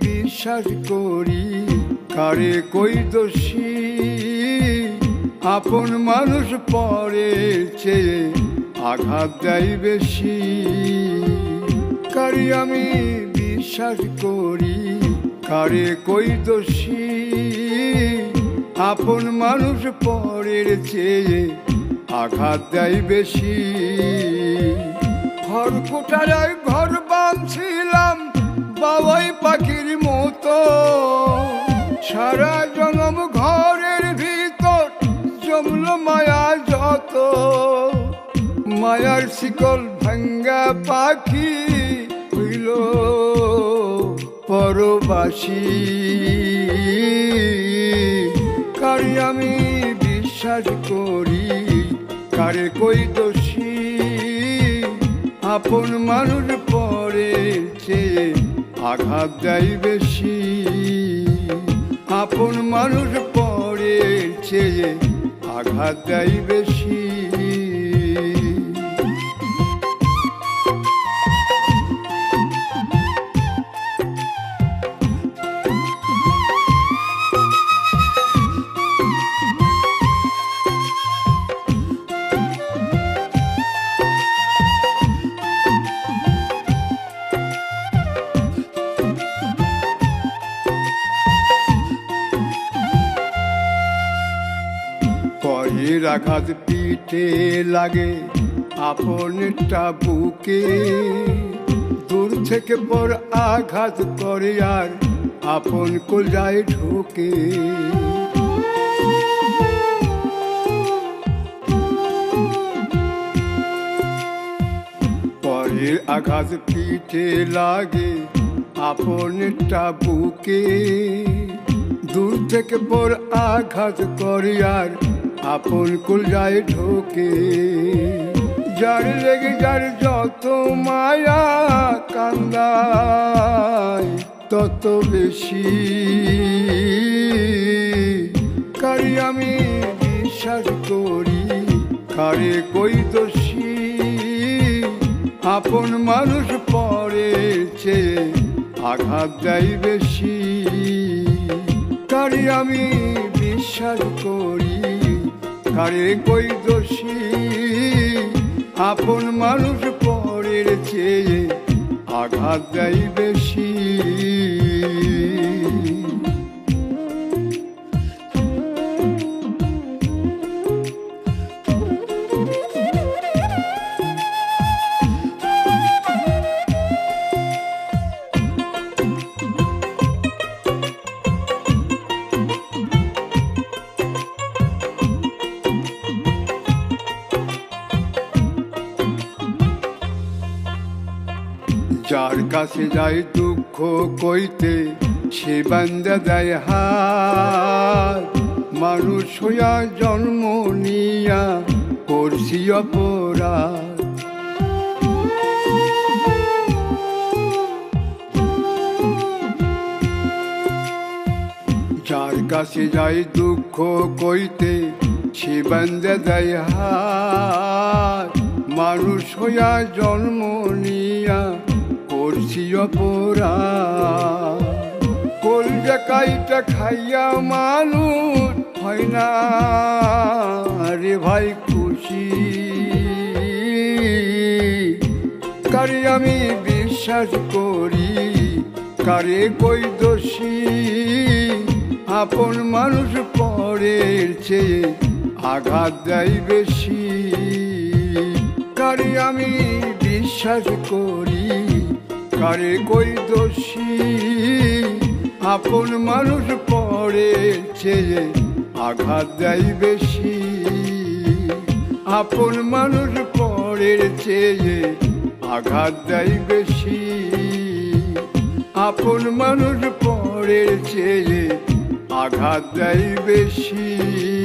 বিশ্বাস করি, কারে কই দোষী? আপন মানুষ পরে চেয়ে আঘাত দেয় বেশি। কারি আমি বিশ্বাস করি, কারে কই দোষী? আপন মানুষ পরের চেয়ে আঘাত দেয় বেশি। ঘর জমল মায়া যত, মায়ার শিকল ভাঙ্গা পাখি হইল পরবাসী। কারি আমি বিশ্বাস করি, কারে কই দোষী? আপন মানুষ পরে আঘাত দেয় বেশি। আপন মানুষ পরে চেয়ে আঘাত দেয় বেশি। পরের আঘাত পিঠে লাগে, আপনটা বুকে। দূর থেকে পর আঘাত করে আর আপন কোলায় ঢোকে। পরের আঘাত পিঠে লাগে আপনটা বুকে। দূর থেকে পর আঘাত করে আর আপন কুলজায় ঢোকে, যার লেগে যার যত মায়া কান্দায়, তত বেশি। কারি আমি বিশ্বাস করি, কারে কই দোষী? আপন মানুষ পরে চেয়ে আঘাত দেয় বেশি। কারি আমি বিশ্বাস করি কারে কই দোষী? আপন মানুষ পরের চেয়ে আঘাত দেয় বেশি। যার কাছে যায় দুঃখ কইতে, সে বান্দা দেয় হাত। মানুষ হইয়া জন্ম নিয়া করছি অপরাধ। যার কাছে যায় দুঃখ কইতে, সে বান্দা দেয় হাত। মানুষ হইয়া জন্ম নিয়া করছি কলজা কাইটা খাইয়া মানুষ হয় না। রে ভাই খুশি। কারে আমি বিশ্বাস করি, কারে কই দোষী? আপন মানুষ পরের চেয়ে আঘাত দেয় বেশি। কারে আমি বিশ্বাস করি কারে কই দোষী? আপন মানুষ পরের চেয়ে আঘাত দেয় বেশি। আপন মানুষ পরের চেয়ে আঘাত দেয় বেশি। আপন মানুষ পরের চেয়ে আঘাত দেয় বেশি।